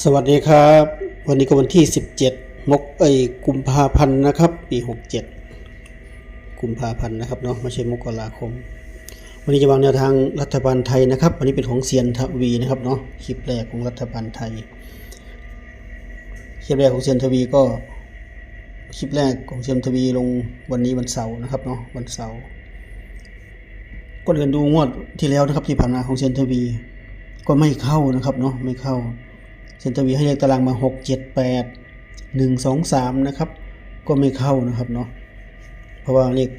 สวัสดีครับ วันนี้ก็วันที่ 17 มกเอ้ยกุมภาพันธ์นะครับ ปี 67 กุมภาพันธ์นะครับเนาะไม่ใช่มกราคม วันนี้จะวางแนวทางรัฐบาลไทยนะครับ วันนี้เป็นของเซียนทวีนะครับเนาะคลิปแรกของรัฐบาลไทยคลิปแรกของเซียนทวีก็คลิปแรกของเซียนทวีลงวันนี้วันเสาร์นะครับเนาะวันเสาร์ก็เดินดูงวดที่แล้วนะครับที่ผ่านมาของเซียนทวี ก็ไม่เข้านะครับเนาะไม่เข้า เซนตวีให้เลขตารางมาหกเจ็ดแปดหนึ่งสองสามนะครับ ก็ไม่เข้านะครับเนาะเพราะว่าเลข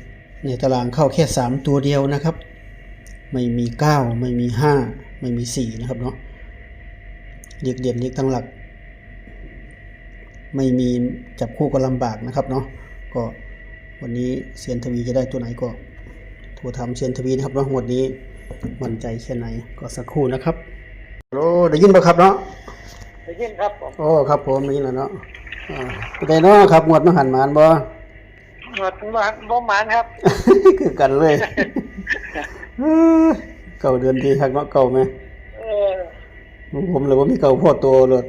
ในตารางเข้าแค่สามตัวเดียวนะครับ ไม่มีเก้าไม่มีห้าไม่มีสี่นะครับเนาะเลขเด่นเลขตั้งหลัก ไม่มีจับคู่ก็ลำบากนะครับเนาะก็วันนี้เซียนทวีจะได้ตัวไหนก็โทรทำเซียนทวีนะครับเนาะหมดนี้มั่นใจแค่ไหนก็สักครู่นะครับโอ้ได้ยินปะครับเนาะ ได้ยินครับผมโอ้ครับผมนี่แหละเนาะอ่าเป็นไงเนาะครับงวดมาหันหมานบ่หมดมาบ่หมานครับคือกันเลยเอ้อเก่าเดือนทีครับเนาะเก่าไหมเออผมเลยว่ามีเก่าพ่อโตเลย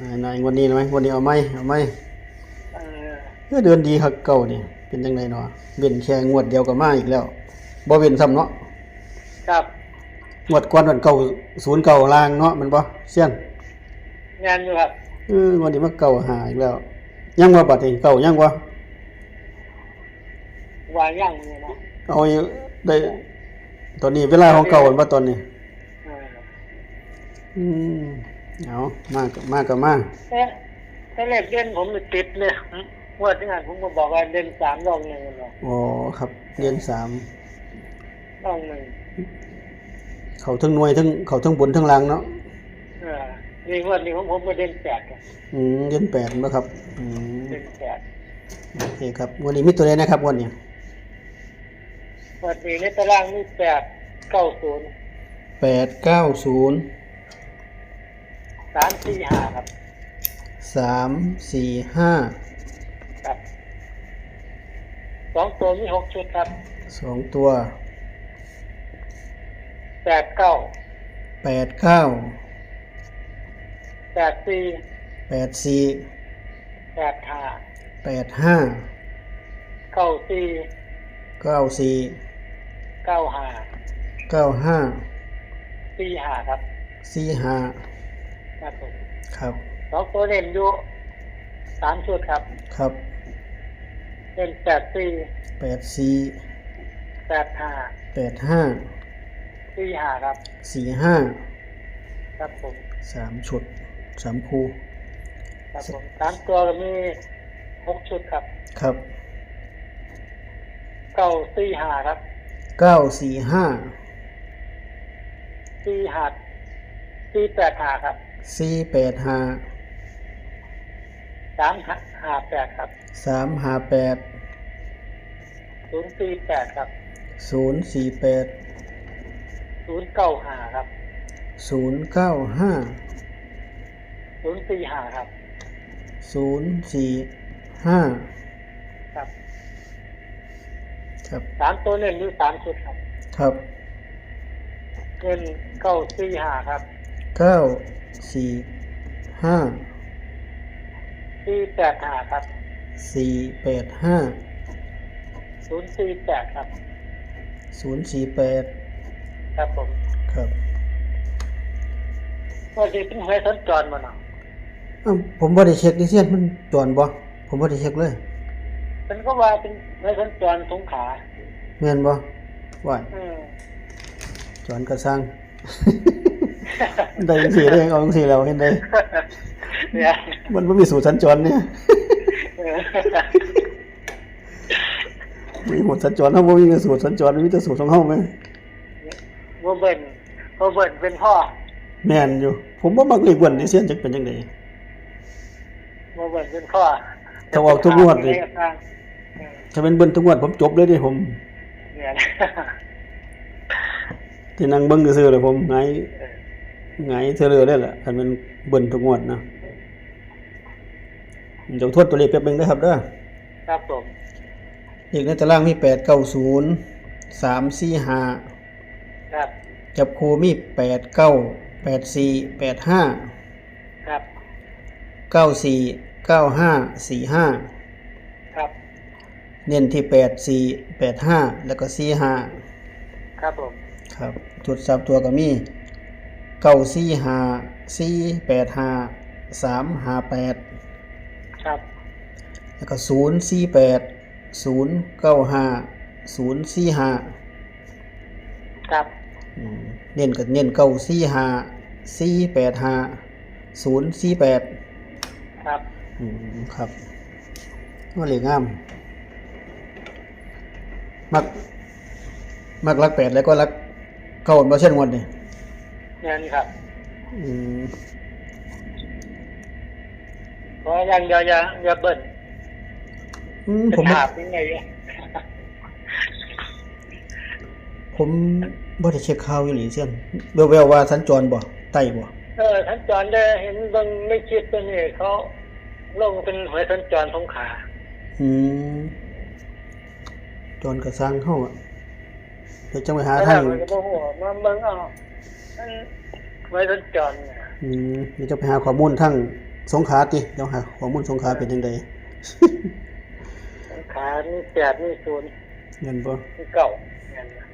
นายนายวันนี้ไหมวันนี้เอาไหมเอาไหมเออเออเดือนดีครับเก่านี่เป็นยังไงเนาะเว้นแค่งวดเดียวก็มาอีกแล้วบ่เว้นซ้ำเนาะครับ งวดก่อนวันเก่าศูนย์เก่าลางเนาะมันบ่เสี้ยนงานอยู่ครับเออวันนี้มาเก่าหาอีกแล้ว ยังว่าบัดนี้เก่ายังว่าวางย่างเนี่ยนะเอาอีกได้ตอนนี้เวลาของเก่าวันว่าตอนนี้เอออืมเอามากกับมากกับมากแต่แต่เลขเด่นผมมันติดเลยงวดที่งานผมก็บอกว่าเด่นสามรองหนึ่งเนาะอ๋อครับเรียนสามรองหนึ่ง เขาทั้งหน่วยทั้งเขาทั้งบนทั้งล่างเนาะเออนี่งวดนี้ของผมก็เด่นแปดครับอืมเรียนแปดนะครับอืมเด่นแปดโอเคครับวันนี้มีตัวใดนะครับวันนี้งวดนี้ในตารางมีแปดเก้าศูนย์แปดเก้าศูนย์สามสี่ห้าครับสามสี่ห้าครับสองตัวมีหกชุดครับสองตัว แปดเก้าแปดเก้าแปดสี่แปดสี่แปดห้าแปดห้าเก้าสี่เก้าสี่เก้าห้าเก้าห้าสี่ห้าครับสี่ห้าครับผมครับสองตัวเล่นอยู่สามชุดครับ ครับเล่นแปดสี่แปดสี่แปดห้าแปดห้า สี่ห้าครับ สี่ห้าครับผมสามชุดสามคู่ครับผมสามตัวก็มีหกชุดครับครับเก้าสี่ห้าครับเก้าสี่ห้าสี่ห้าสี่แปดห้าครับสี่แปดห้าสามห้าแปดครับสามห้าแปดศูนย์สี่แปดครับศูนย์สี่แปด ศูนย์เก้าห้าครับศูนย์เก้าห้าศูนย์สี่ห้าครับศูนย์สี่ห้าครับครับสามตัวเล่นอยู่สามชุดครับครับเล่นเก้าสี่ห้าครับเก้าสี่ห้าสี่แปดห้าครับสี่แปดห้าศูนย์สี่แปดครับศูนย์สี่แปด ครับผมครับว่าสิเป็นหวยสัญจรมาเนาะอ้าวผมบ่ได้เช็คดิเซียนมันจวนบ่ผมบ่ได้เช็คเลยเป็นก็ว่าเป็นหวยสัญจรสงขลาแม่นบ่ว่าอืมจวนกระสัง ได้จังซี่ได้เอาจังซี่แล้วเห็นได้เนี่ยมันบ่มีสูตรสัญจรเนี่ยเออมีหมดสัญจรเฮาบ่มีสูตรสัญจรมีแต่สูตรของเฮาแม่ ว่าเบิ่นว่าเบิ่นเป็นพ่อ แม่นอยู่ ผมบ่มักเลขเบิ่นดิเซียนจักเป็นจังได๋ว่าเบิ่นเป็นพ่อถ้าออกทุกงวดเลยนี่ทางเออถ้าเป็นเบิ่นทุกงวดผมจบเลยเดิผมเนี่ยนะที่นั่งเบิ่งซื่อๆเลยผมไงเออไงเทื่อเรือเลยล่ะคันมันเบิ่นทุกงวดนะเดี๋ยวทวนตัวเลขแป๊บนึงนะครับเด้อครับผมเลขในตารางมี8 9 0 3 4 5 ครับ จับคู่มีแปดเก้าแปดสี่แปดห้าครับ เก้าสี่เก้าห้าสี่ห้าครับ เน้นที่แปดสี่แปดห้าแล้วก็สี่ห้าครับผม ครับจุดสามตัวก็มีเก้าสี่ห้าสี่แปดห้าสามห้าแปดครับ แล้วก็ศูนย์สี่แปดศูนย์เก้าห้าศูนย์สี่ห้าครับอืม เน้นกับเน้นเก้าสี่ห้าสี่แปดห้าศูนย์สี่แปดครับอืมครับว่าเหลืองาม มัก มักรักแปดแล้วก็รักเก้าบ่เช่นงวันนี่นั่นครับ อืมเพราะยังอย่าอย่าอย่าเบิ้ลอืมเป็ผนมถาบยังไงเนี่ยผม บ่ได้เช็คข่าวอยู่หลีเสียนแววๆว่าสัญจรบ่ไต้บ่เออสัญจรได้เห็นเบางไม่คิดตัวนี้เขาลงเป็นหวยสัญจรสงขลาอืมจรก็สร้างเฮาอะเดี๋ยวจังไปหาแล้วทางมันก็บอกว่ามาเบิ่งเอามันหวยสัญจรเนี่ยอืมเดี๋ยวจะไปหาข้อมูลทางสงขลาติเดี๋ยวหาข้อมูลสงขลาเป็นจังไดสงขลามีแปดมีศูนย์เงินบ่มีเก้าเนี่ยนะ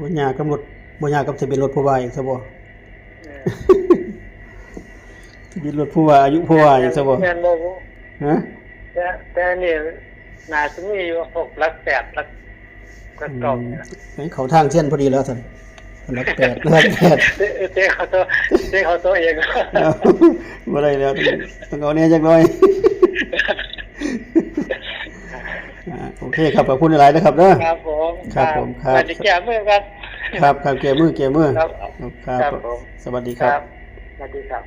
บ่ยากกำหนดบ่ยากกับทะเบียนรถผู้ว่าอีกซะบ่เออทะเบียนรถผู้ว่าอายุผู้ว่าอีกซะบ่แม่นบ่รู้ฮะแต่แต่นี่น่าจะมีอยู่หกหลักแปดหลักหลักเก้าเนี่ยให้เขาทางเส้นพอดีแล้วท่านรักแปดรักแปดเต้เต้เขาตัวเต้เขาตัวเองเอาบ่ได้แล้วต้องต้องเอาแน่จักหน่อย อ่าโอเคครับขอบคุณหลายๆนะครับเด้อ ครับผมครับผมครับ สวัสดีแก่เมื่อครับ ครับครับเกยมือเกยมือครับครับครับผมสวัสดีครับ สวัสดีครับ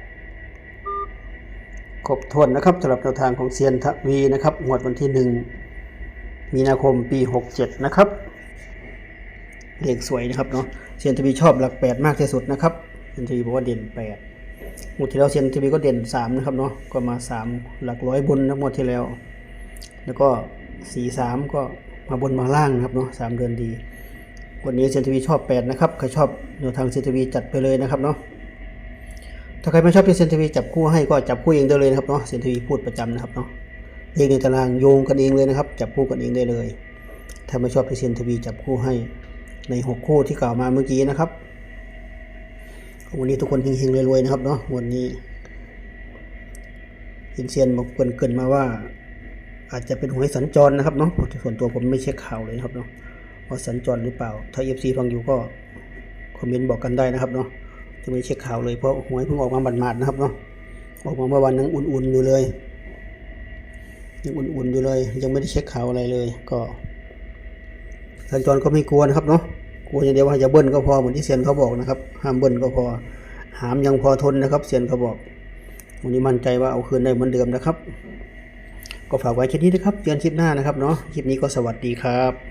ครบถ้วนนะครับสำหรับแนวทางของเซียนทวีนะครับงวดวันที่หนึ่งมีนาคมปีหกเจ็ดนะครับ เลขสวยนะครับเนาะเซียนทวีชอบหลักแปดมากที่สุดนะครับเซียนทวีบอกว่าเด่นแปดงวดที่แล้วเซียนทวีก็เด่นสามนะครับเนาะก็มาสามหลักร้อยบนนะงวดที่แล้ว แล้วก็ สี่สามก็มาบนมาล่างนะครับเนาะสามเดือนดี วันนี้เซนทวีชอบแปดนะครับ ใครชอบแนวทางเซนทวีจัดไปเลยนะครับเนาะ ถ้าใครไม่ชอบที่เซนทวีจับคู่ให้ก็จับคู่เองได้เลยนะครับเนาะ เซนทวีพูดประจำนะครับเนาะเลขในตารางโยงกันเองเลยนะครับ จับคู่กันเองได้เลย ถ้าไม่ชอบที่เซนทวีจับคู่ให้ในหกคู่ที่กล่าวมาเมื่อกี้นะครับ วันนี้ทุกคนเฮงๆรวยๆนะครับเนาะ วันนี้อินเซียนบอกเกรินเกรินมาว่า อาจจะเป็นหวยสัญจรนะครับเนาะส่วนตัวผมไม่เช็คข่าวเลยครับเนาะว่าสัญจรหรือเปล่า ถ้าเอฟซีฟังอยู่ก็คอมเมนต์บอกกันได้นะครับเนาะจะไม่เช็คข่าวเลยเพราะหวยเพิ่งออกมาบันมาดนะครับเนาะออกมาเมื่อวันยังอุ่นๆอยู่เลยยังอุ่นๆอยู่เลย ยังไม่ได้เช็คข่าวอะไรเลย ก็สัญจรก็ไม่กลัวนะครับเนาะกลัวอย่างเดียวว่าอย่าเบิ้ลก็พอเหมือนที่เซียนเขาบอกนะครับห้ามเบิ้ลก็พอ หามยังพอทนนะครับเซียนเขาบอกวันนี้มั่นใจว่าเอาคืนได้เหมือนเดิมนะครับ ก็ฝากไว้แค่นี้นะครับเจอกันคลิปหน้านะครับเนาะคลิปนี้ก็สวัสดีครับ